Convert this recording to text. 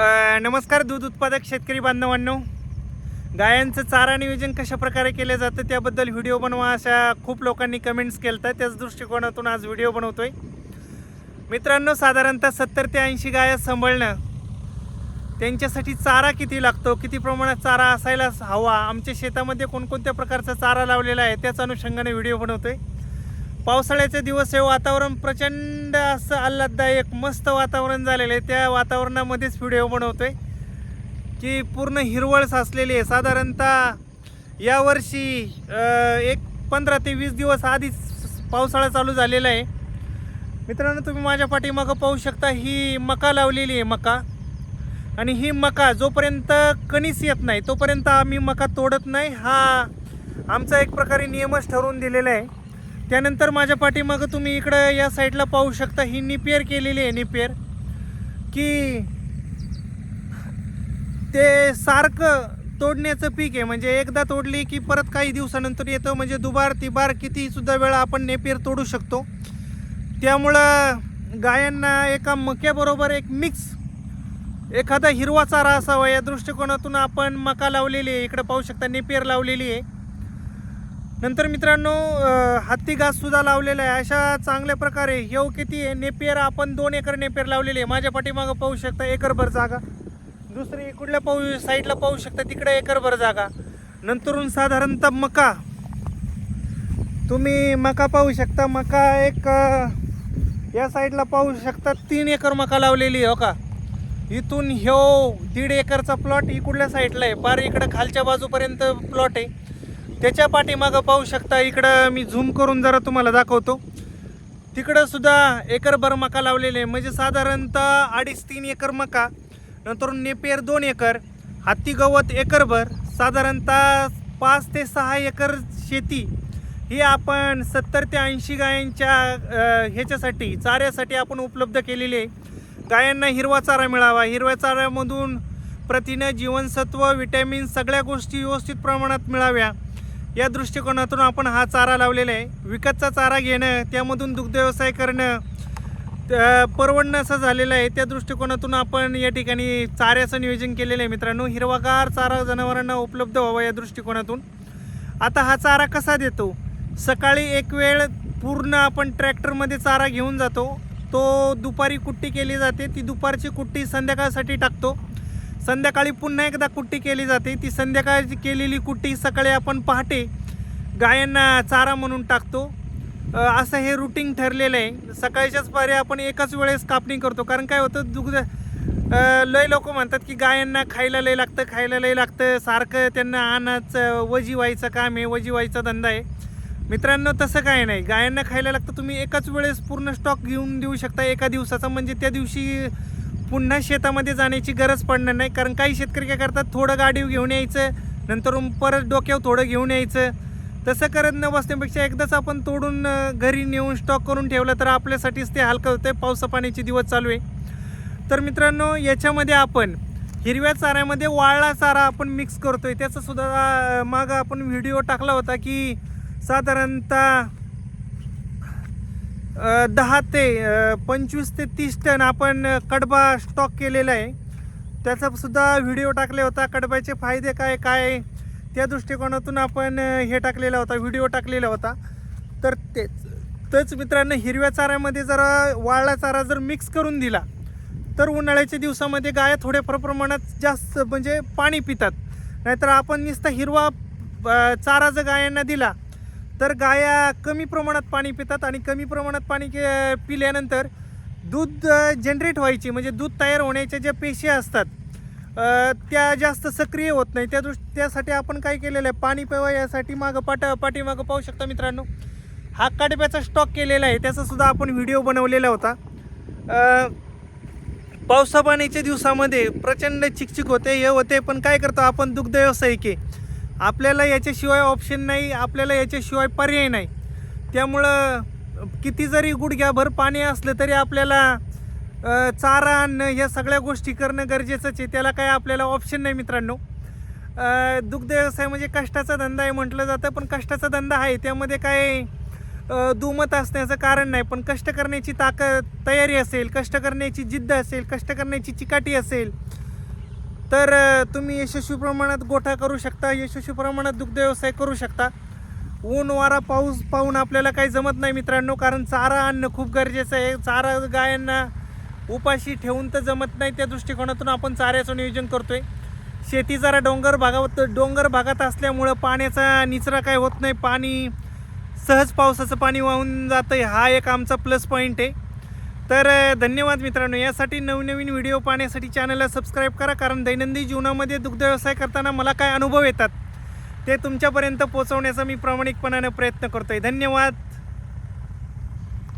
नमस्कार दूध उत्पादक शेतकरी बांधवांनो. गायांचं चारा नियोजन कशा प्रकारे केलं जातं त्याबद्दल व्हिडिओ बनवा अशा खूप लोकांनी कमेंट्स केलं तर त्याच दृष्टिकोनातून आज व्हिडिओ बनवतोय. मित्रांनो साधारणतः सत्तर ते ऐंशी गाया सांभाळणं त्यांच्यासाठी चारा किती लागतो? किती प्रमाणात चारा असायला हवा? आमच्या शेतामध्ये कोणकोणत्या प्रकारचा चारा लावलेला आहे? त्याच अनुषंगाने व्हिडिओ बनवतोय. पावसाळ्याचे दिवस हे वातावरण प्रचंड असं आल्हाददायक मस्त वातावरण झालेलं आहे. त्या वातावरणामध्येच व्हिडिओ बनवतोय. की पूर्ण हिरवळ साचलेली आहे. साधारणतः यावर्षी एक पंधरा ते वीस दिवस आधीच पावसाळा चालू झालेला आहे. मित्रांनो तुम्ही माझ्या पाठीमागं पाहू शकता ही मका लावलेली आहे मका. आणि ही मका जोपर्यंत कणीस येत नाही तोपर्यंत आम्ही मका तोडत नाही. हा आमचा एक प्रकारे नियमच ठरवून दिलेला आहे. त्यानंतर माझ्या पाठीमागं तुम्ही इकडं या साईडला पाहू शकता ही निपेअर केलेली आहे निपेअर की ते सारखं तोडण्याचं पीक आहे. म्हणजे एकदा तोडली की परत काही दिवसानंतर येतं. म्हणजे दुबार तिबार कितीसुद्धा वेळा आपण नेपेर तोडू शकतो. त्यामुळं गायांना एका मक्याबरोबर एक मिक्स एखादा हिरवा चारा असावा. या दृष्टिकोनातून आपण मका लावलेली आहे. इकडं पाहू शकता नेपियर लावलेली आहे. नंतर मित्रांनो हत्ती घास सुद्धा लावलेला आहे. अशा चांगल्या प्रकारे येऊ किती आहे नेपियर आपण दोन एकर नेपियर लावलेली आहे. माझ्या पाठीमागं पाहू शकता एकरभर जागा. दुसरी इकडल्या पाहू साईडला पाहू शकता तिकडे एकरभर जागा. नंतरून साधारणतः मका. तुम्ही मका पाहू शकता. मका एक या साईडला पाहू शकता तीन एकर मका लावलेली आहे हो का? इथून ह्यो दीड एकरचा प्लॉट इकडल्या साईडला आहे. पार इकडं खालच्या बाजूपर्यंत प्लॉट आहे. त्याच्या पाठीमागं पाहू शकता इकडं मी झूम करून जरा तुम्हाला दाखवतो. तिकडं सुद्धा एकरभर मका लावलेले आहे म्हणजे साधारणतः अडीच तीन एकर मका नंतर नेपेर दोन एकर हत्ती गवत एकरभर साधारणतः पाच ते सहा एकर शेती ही आपण सत्तर ते ऐंशी गायांच्या ह्याच्यासाठी चाऱ्यासाठी आपण उपलब्ध केलेली आहे. गायांना हिरवा चारा मिळावा. हिरव्या चाऱ्यामधून प्रथिनं जीवनसत्व विटॅमिन सगळ्या गोष्टी व्यवस्थित प्रमाणात मिळाव्या. या दृष्टिकोनातून आपण हा चारा लावलेला आहे. विकतचा चारा घेणं त्यामधून दुग्धव्यवसाय करणं परवडणं असं झालेलं आहे. त्या दृष्टिकोनातून आपण या ठिकाणी चाऱ्याचं नियोजन केलेलं आहे मित्रांनो. हिरवागार चारा जनावरांना उपलब्ध व्हावा या दृष्टिकोनातून. आता हा चारा कसा देतो? सकाळी एक वेळ पूर्ण आपण ट्रॅक्टरमध्ये चारा घेऊन जातो. तो दुपारी कुट्टी केली जाते. ती दुपारची कुट्टी संध्याकाळसाठी टाकतो. संध्याकाळी पुन्हा एकदा कुट्टी केली जाते. ती संध्याकाळची केलेली कुट्टी सकाळी आपण पहाटे गायांना चारा म्हणून टाकतो. असं हे रुटीन ठरलेलं आहे. सकाळच्याच पारे आपण एकाच वेळेस कापणी करतो. कारण काय होतं दुग्ध लय लोक म्हणतात की गायांना खायला लय लागतं खायला लय लागतं. सारखं त्यांना आणाचं वजी व्हायचं काम आहे वजी व्हायचा धंदा आहे. मित्रांनो तसं काय नाही. गायांना खायला लागतं. तुम्ही एकाच वेळेस पूर्ण स्टॉक घेऊन देऊ शकता. एका दिवसाचा म्हणजे त्या दिवशी पुन्हा शेतामध्ये जाण्याची गरज पडणार नाही. कारण काही शेतकरी काय करतात? थोडं गाडी घेऊन यायचं नंतर परत डोक्यावर थोडं घेऊन यायचं. तसं करत न बसण्यापेक्षा एकदाच आपण तोडून घरी नेऊन स्टॉक करून ठेवलं तर आपल्यासाठीच ते हलकं होतं पावसा पाण्याचे दिवस चालू आहे. तर मित्रांनो याच्यामध्ये आपण हिरव्या चाऱ्यामध्ये वाळला चारा आपण मिक्स करतोय. त्याचा सुद्धा मागं आपण व्हिडिओ टाकला होता की साधारणतः दहा ते पंचवीस ते तीस टन आपण कडबा स्टॉक केलेला आहे. त्याचासुद्धा व्हिडिओ टाकला होता. कडब्याचे फायदे काय काय? त्या दृष्टिकोनातून आपण हे टाकलेला होता व्हिडिओ टाकलेला होता. तर तेच तेच मित्रांनो हिरव्या चाऱ्यामध्ये जरा वाळला चारा जर मिक्स करून दिला तर उन्हाळ्याच्या दिवसामध्ये गाया थोड्या प्रमाणात जास्त म्हणजे पाणी पितात. नाहीतर आपण नुसता हिरवा चारा जर गायांना दिला तर गाया कमी प्रमाणात पाणी पितात आणि कमी प्रमाणात पाणी पिल्यानंतर दूध जनरेट व्हायची म्हणजे दूध तयार होण्याच्या ज्या पेशी असतात त्या जास्त सक्रिय होत नाही. त्या दृष्टी त्यासाठी आपण काय केलेलं आहे? पाणी पिवा यासाठी मागं पाट पाठीमागं पाहू शकता मित्रांनो. हा कडब्याचा स्टॉक केलेला आहे. त्याचासुद्धा आपण व्हिडिओ बनवलेला होता. पावसापाण्याच्या दिवसामध्ये प्रचंड चिकचिक होते हे होते पण काय करतो आपण? दुग्ध व्यावसायिक आहे आपल्याला याच्याशिवाय ऑप्शन नाही आपल्याला याच्याशिवाय पर्याय नाही. त्यामुळं किती जरी गुडघ्याभर पाणी असलं तरी आपल्याला चारा आणणं ह्या सगळ्या गोष्टी करणं गरजेचंच आहे. त्याला काय आपल्याला ऑप्शन नाही मित्रांनो. दुग्ध व्यवसाय म्हणजे कष्टाचा धंदा आहे म्हटलं जातं पण कष्टाचा धंदा आहे. त्यामध्ये काय दुमत असण्याचं कारण नाही. पण कष्ट करण्याची ताकद तयारी असेल कष्ट करण्याची जिद्द असेल कष्ट करण्याची चिकाटी असेल तर तुम्ही यशस्वी प्रमाणात गोठा करू शकता यशस्वी प्रमाणात दुग्ध व्यवसाय करू शकता. ऊन वारा पाऊस पाहून आपल्याला काही जमत नाही मित्रांनो कारण चारा आणणं खूप गरजेचं आहे. चारा गायांना उपाशी ठेवून तर जमत नाही त्या दृष्टिकोनातून आपण चाऱ्याचं नियोजन करतो आहे शेती जरा डोंगर भागात डोंगर भागात असल्यामुळं पाण्याचा निचरा काय होत नाही. पाणी सहज पावसाचं पाणी वाहून जातं आहे हा एक आमचा प्लस पॉईंट आहे. तर धन्यवाद मित्रांनो. यासाठी नवनवीन व्हिडिओ पाहण्यासाठी चॅनलला सबस्क्राईब करा कारण दैनंदिन जीवनामध्ये दुग्ध व्यवसाय करताना मला काय अनुभव येतात ते तुमच्यापर्यंत पोहोचवण्याचा मी प्रामाणिकपणाने प्रयत्न करतो आहे धन्यवाद.